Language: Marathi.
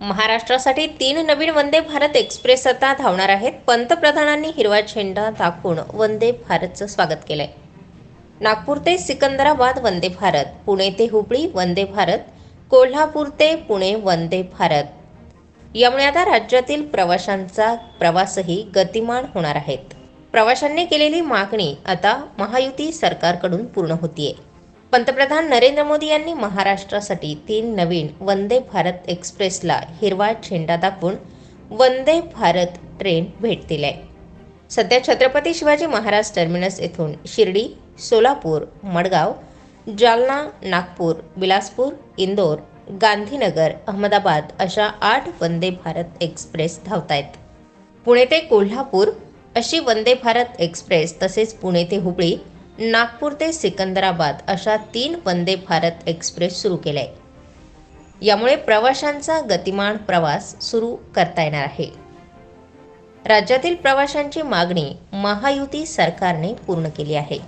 महाराष्ट्रासाठी तीन नवीन वंदे भारत एक्सप्रेस आता धावणार आहेत. पंतप्रधानांनी हिरवा झेंडा दाखवून वंदे भारतचं स्वागत केलंय. नागपूर ते सिकंदराबाद वंदे भारत पुणे ते हुबळी वंदे भारत कोल्हापूर ते पुणे वंदे भारत. यामुळे आता राज्यातील प्रवाशांचा प्रवासही गतिमान होणार आहेत. प्रवाशांनी केलेली मागणी आता महायुती सरकारकडून पूर्ण होतीये. पंतप्रधान नरेंद्र मोदी यांनी महाराष्ट्रासाठी तीन नवीन वंदे भारत एक्सप्रेसला हिरवा झेंडा दाखवून वंदे भारत ट्रेन भेट आहे सध्या छत्रपती शिवाजी महाराज टर्मिनस येथून शिर्डी सोलापूर मडगाव जालना नागपूर बिलासपूर इंदोर गांधीनगर अहमदाबाद अशा आठ वंदे भारत एक्सप्रेस धावत आहेत पुणे ते कोल्हापूर अशी वंदे भारत एक्सप्रेस तसेच पुणे ते हुबळी नागपूर ते सिकंदराबाद अशा तीन वंदे भारत एक्सप्रेस सुरू केल्या आहे यामुळे प्रवाशांचा गतिमान प्रवास सुरू करता येणार आहे. राज्यातील प्रवाशांची मागणी महायुती सरकारने पूर्ण केली आहे.